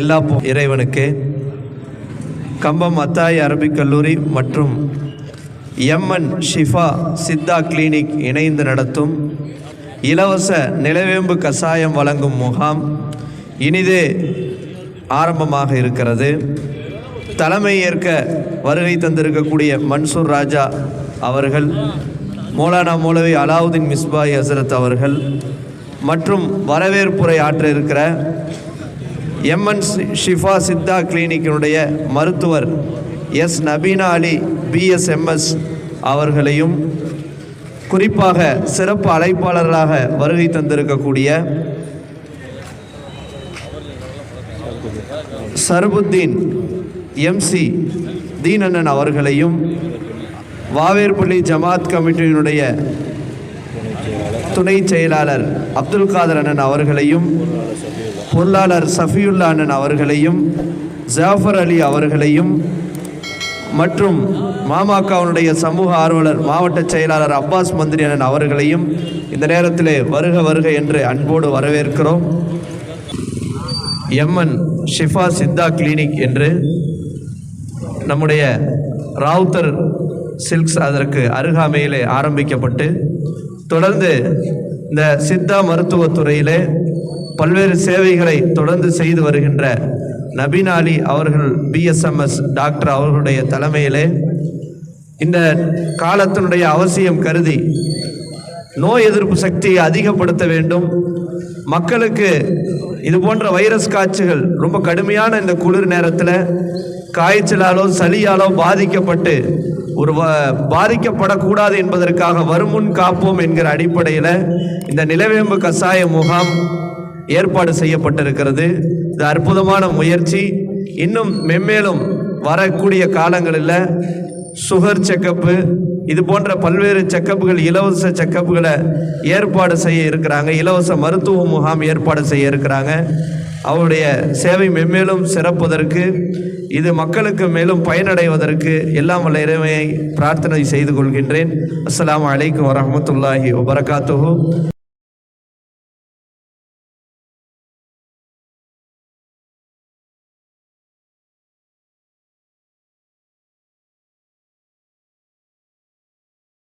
எல்லா இறைவனுக்கு. கம்பம் அத்தாய் அரபிக் கல்லூரி மற்றும் எம்என் ஷிஃபா சித்தா கிளினிக் இணைந்து நடத்தும் இலவச நிலவேம்பு கசாயம் வழங்கும் முகாம் இனிதே ஆரம்பமாக இருக்கிறது. தலைமை ஏற்க வருகை தந்திருக்கக்கூடிய மன்சூர் ராஜா அவர்கள் மௌலானா மௌலவி அலாவுதீன் மிஸ்பாய் ஹசரத் அவர்கள் மற்றும் வரவேற்புரை ஆற்ற இருக்கிற எம்என் ஷிஃபா சித்தா கிளினிக்கினுடைய மருத்துவர் எஸ் நபீனா அலி பிஎஸ்எம்எஸ் அவர்களையும் குறிப்பாக சிறப்பு அழைப்பாளர்களாக வருகை தந்திருக்கக்கூடிய சர்புத்தீன் எம்சி தீனண்ணன் அவர்களையும் வாவேர்பள்ளி ஜமாத் கமிட்டியினுடைய துணை செயலாளர் அப்துல் காதர் அண்ணன் அவர்களையும் பொருளாளர் சஃபியுல்லா அண்ணன் அவர்களையும் ஜாஃபர் அலி அவர்களையும் மற்றும் மாமாக்காவுடைய சமூக ஆர்வலர் மாவட்ட செயலாளர் அப்பாஸ் மந்திரி அண்ணன் அவர்களையும் இந்த நேரத்திலே வருக வருக என்று அன்போடு வரவேற்கிறோம். எம்என் ஷிஃபா சித்தா கிளினிக் என்று நம்முடைய ராவுத்தர் சில்க்ஸ் அதற்கு அருகாமையிலே ஆரம்பிக்கப்பட்டு தொடர்ந்து இந்த சித்தா மருத்துவத்துறையிலே பல்வேறு சேவைகளை தொடர்ந்து செய்து வருகின்ற நபீன் அலி அவர்கள் பிஎஸ்எம்எஸ் டாக்டர் அவர்களுடைய தலைமையிலே இந்த காலத்தினுடைய அவசியம் கருதி நோய் எதிர்ப்பு சக்தியை அதிகப்படுத்த வேண்டும். மக்களுக்கு இது போன்ற வைரஸ் காய்ச்சல்கள் ரொம்ப கடுமையான இந்த குளிர் நேரத்தில் காய்ச்சலாலோ சளியாலோ பாதிக்கப்பட்டு ஒரு பாதிக்கப்படக்கூடாது என்பதற்காக வருமுன் காப்போம் என்கிற அடிப்படையில் இந்த நிலவேம்பு கசாய முகாம் ஏற்பாடு செய்யப்பட்டிருக்கிறது. இது அற்புதமான முயற்சி. இன்னும் மென்மேலும் வரக்கூடிய காலங்களில் சுகர் செக்கப்பு இது போன்ற பல்வேறு செக்கப்புகள் இலவச செக்கப்புகளை ஏற்பாடு செய்ய இருக்கிறாங்க. இலவச மருத்துவ முகாம் ஏற்பாடு செய்ய இருக்கிறாங்க. அவருடைய சேவை மென்மேலும் சிறப்பதற்கு இது மக்களுக்கு மேலும் பயனடைவதற்கு எல்லாம் வல்ல இறைமையை பிரார்த்தனை செய்து கொள்கின்றேன். அஸ்லாம் அலைக்கும் வரமத்துல்லாஹி வபரகாத்துஹு.